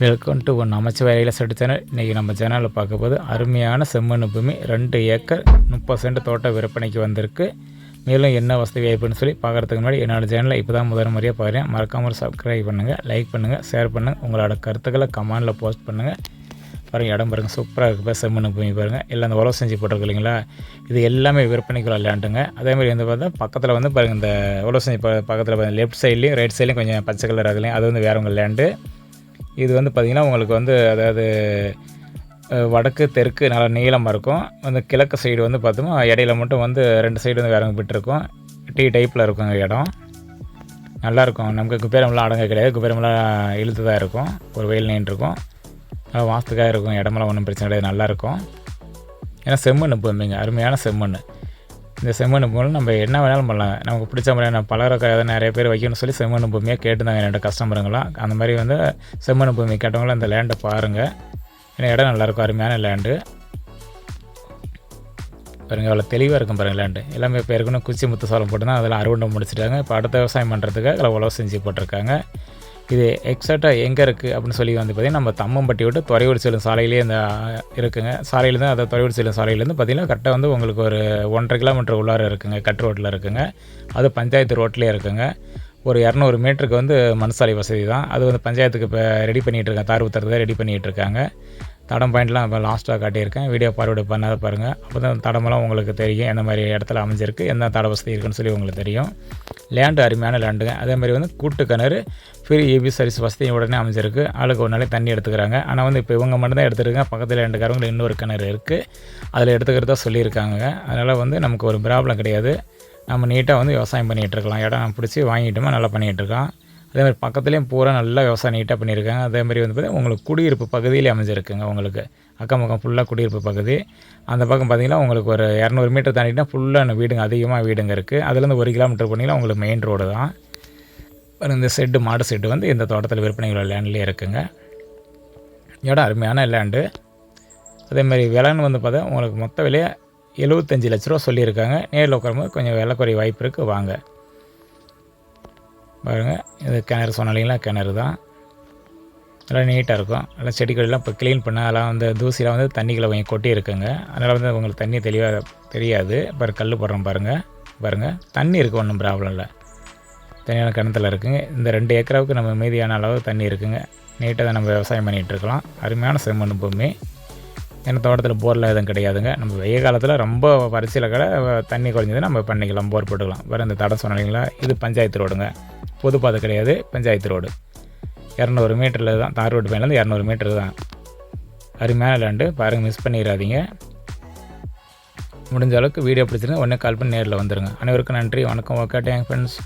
Welcome to one அமைச்சர் set channel இன்றைக்கி நம்ம சேனலில் பார்க்க போது அருமையான செம்மண் பூமி ரெண்டு ஏக்கர் முப்பது சென்ட் தோட்ட விற்பனைக்கு வந்திருக்கு. மேலும் என்ன வசதி வாய்ப்புன்னு சொல்லி பார்க்குறதுக்கு முன்னாடி என்னோடய சேனலை இப்போ தான் முதல் முறையாக பாருங்கள் மறக்காமல் சப்ஸ்கிரைப் பண்ணுங்கள் லைக் பண்ணுங்கள் ஷேர் பண்ணுங்கள் உங்களோட கருத்துக்களை கமெண்டில் போஸ்ட் பண்ணுங்கள் பாருங்கள் இடம் பாருங்கள் சூப்பராக இருக்குது செம்மண்ணு செம்மண் பூமி பாருங்கள் எல்லாம் அந்த உழவு செஞ்சு போட்டிருக்கு இல்லைங்களா? இது எல்லாமே விற்பனைக்குள்ள லேண்டுங்க அதேமாதிரி வந்து பார்த்தா பக்கத்தில் வந்து பாருங்கள் இந்த உழவு செஞ்சு பக்கத்தில் பார்த்தீங்கன்னா லெஃப்ட் சைட்லேயும் ரைட் சைட்லேயும் கொஞ்சம் பச்சை கலர் அதுலேயும் அது வந்து வேறவங்க லேண்டு இது வந்து பார்த்திங்கன்னா உங்களுக்கு வந்து அதாவது வடக்கு தெற்கு நல்லா நீளமாக இருக்கும். அந்த கிழக்கு சைடு வந்து பார்த்தோம்னா இடையில மட்டும் வந்து ரெண்டு சைடு வந்து வேறவங்க விட்டுருக்கும் டீ டைப்பில் இருக்குங்க இடம். நல்லாயிருக்கும் நமக்கு குபேரம்லாம் அடங்க கிடையாது. குபேரம்லாம் இழுத்து தான் இருக்கும். ஒரு வெயில் நின்றுருக்கும் நல்லா வாஸ்துக்காக இருக்கும். இடமெல்லாம் ஒன்றும் பிரச்சனை கிடையாது. நல்லாயிருக்கும் ஏன்னா செம்மண் பூமிங்க அருமையான செம்மண். இந்த செம்மண் பூமியில் நம்ம என்ன வேணாலும் பண்ணலாம். நமக்கு பிடிச்ச மாதிரியான பலரக்க நிறைய பேர் வைக்கணும்னு சொல்லி செம்மண் பூமியாக கேட்டுருந்தாங்க என்னோட கஸ்டமருங்களாம் அந்த மாதிரி வந்து செம்மண் பூமி கேட்டவங்களும் அந்த லேண்டை பாருங்கள் ஏன்னா இடம் நல்லாயிருக்கும் அருமையான லேண்டு பாருங்கள் அவ்வளோ தெளிவாக இருக்கும் பாருங்கள் லேண்டு எல்லாமே இப்போ ஏற்கனவே குச்சி முத்து சோளம் போட்டு தான் அதில் அறுவண்டை முடிச்சிட்டாங்க. இப்போ அடுத்த விவசாயம் பண்ணுறதுக்கு அதில் உழவு செஞ்சு போட்டிருக்காங்க. இது எக்ஸாக்டாக எங்கே இருக்குது அப்படின்னு சொல்லி வந்து பார்த்திங்கன்னா நம்ம தம்மம்பட்டி விட்டு துறையூர் செல்லும் சாலையிலே இந்த இருக்குங்க. சாலையில் தான் அதை துறையூர் செல்லும் சாலையிலேருந்து பார்த்திங்கன்னா கரெக்டாக வந்து உங்களுக்கு ஒரு ஒன்றரை கிலோமீட்டர் உள்ளார இருக்குங்க. கட் ரோட்டில் இருக்குங்க. அது பஞ்சாயத்து ரோட்லேயே இருக்குங்க. ஒரு இரநூறு மீட்டருக்கு வந்து மண் சாலை வசதி தான். அது வந்து பஞ்சாயத்துக்கு இப்போ ரெடி பண்ணிகிட்டு இருக்காங்க. தார் ஊற்றுறதுக்கு ரெடி பண்ணிகிட்டு இருக்காங்க. தடம் பாயிண்ட்லாம் இப்போ லாஸ்ட்டாக காட்டியிருக்கேன். வீடியோ பார்வையிட பண்ணாத பாருங்கள் அப்போ தான் தடமெல்லாம் உங்களுக்கு தெரியும். எந்த மாதிரி இடத்துல அமைஞ்சிருக்கு எந்த தட வசதி இருக்குன்னு சொல்லி உங்களுக்கு தெரியும். லேண்டு அருமையான லேண்டுங்க அதே மாதிரி வந்து கூட்டு கிணறு ஃப்ரீ ஏபி சர்வீஸ் வசதி உடனே அமைஞ்சிருக்கு. ஆளுக்கு ஒரு நாளைக்கு தண்ணி எடுத்துக்கிறாங்க. ஆனால் வந்து இப்போ இவங்க மட்டும்தான் எடுத்துருக்காங்க. பக்கத்தில் ரெண்டு இன்னொரு கிணறு இருக்குது அதில் எடுத்துக்கிறதா சொல்லியிருக்காங்க. அதனால் வந்து நமக்கு ஒரு ப்ராப்ளம் கிடையாது. நம்ம நீட்டாக வந்து விவசாயம் பண்ணிகிட்டு இருக்கலாம். இடம் பிடிச்சி வாங்கிட்டோமா நல்லா பண்ணிகிட்டு இருக்கோம் அதே மாதிரி பக்கத்துலேயும் பூரா நல்லா விவசாயம் நீட்டாக பண்ணியிருக்காங்க. அதே மாதிரி வந்து பார்த்திங்கன்னா உங்களுக்கு குடியிருப்பு பகுதியிலே அமைஞ்சிருக்குங்க உங்களுக்கு. அக்கம் பக்கம் ஃபுல்லாக குடியிருப்பு பகுதி. அந்த பக்கம் பார்த்தீங்கன்னா உங்களுக்கு ஒரு இரநூறு மீட்டர் தாண்டிட்டா ஃபுல்லாக வீடுங்க அதிகமாக வீடுங்க இருக்குது அதுலேருந்து ஒரு கிலோமீட்டர் போனீங்கன்னா உங்களுக்கு மெயின் ரோடு தான். அப்புறம் இந்த செட்டு மாடு செட்டு வந்து இந்த தோட்டத்தில் விற்பனைகள் லேண்ட்லேயே இருக்குங்க. இடம் அருமையான லேண்டு அதே மாதிரி விலைன்னு வந்து பார்த்தா உங்களுக்கு மொத்த விலையை எழுபத்தஞ்சு லட்ச ரூபா சொல்லியிருக்காங்க. நேரில் உட்காரும்போது கொஞ்சம் விலை குறைய வாய்ப்பு இருக்குது வாங்க. பாருங்கள் இது கிணறு சொன்னாலிங்களா கிணறு தான். நல்லா நீட்டாக இருக்கும். நல்லா செடிகளெல்லாம் இப்போ க்ளீன் பண்ணால் அதெல்லாம் வந்து தூசிலாம் வந்து தண்ணிகளை கொஞ்சம் கொட்டி இருக்குங்க அதனால் வந்து உங்களுக்கு தண்ணி தெளிவாக தெரியாது. பாரு கல் போடுறோம் பாருங்கள் பாருங்கள் தண்ணி இருக்குது ஒன்றும் ப்ராப்ளம் இல்லை. தனியான கிணத்துல இருக்குங்க. இந்த ரெண்டு ஏக்கராவுக்கு நம்ம மீதியான அளவு தண்ணி இருக்குங்க. நீட்டாக தான் நம்ம விவசாயம் பண்ணிகிட்ருக்கலாம் அருமையான செம்மண் பூமி ஏன்னா தோட்டத்தில் போரில் எதுவும் கிடையாதுங்க. நம்ம வெய்ய காலத்தில் ரொம்ப வரிசையில் கூட தண்ணி குறைஞ்சது நம்ம பண்ணிக்கலாம் போர் போட்டுக்கலாம். வேறு இந்த தடம் சொன்னீங்களா இது பஞ்சாயத்து ரோடுங்க. பொது பாதை கிடையாது பஞ்சாயத்து ரோடு. இரநூறு மீட்டரில் தான் தார் ரோடு மேலேருந்து இரநூறு மீட்டர் தான். அருமையான லேண்டு பாருங்கள் மிஸ் பண்ணிடாதீங்க. முடிஞ்ச அளவுக்கு வீடியோ பிடிச்சிருந்தா உடனே கால் பண்ணி நேரில் வந்துடுங்க அனைவருக்கும் நன்றி வணக்கம் ஓகே டேங்க் ஃப்ரெண்ட்ஸ்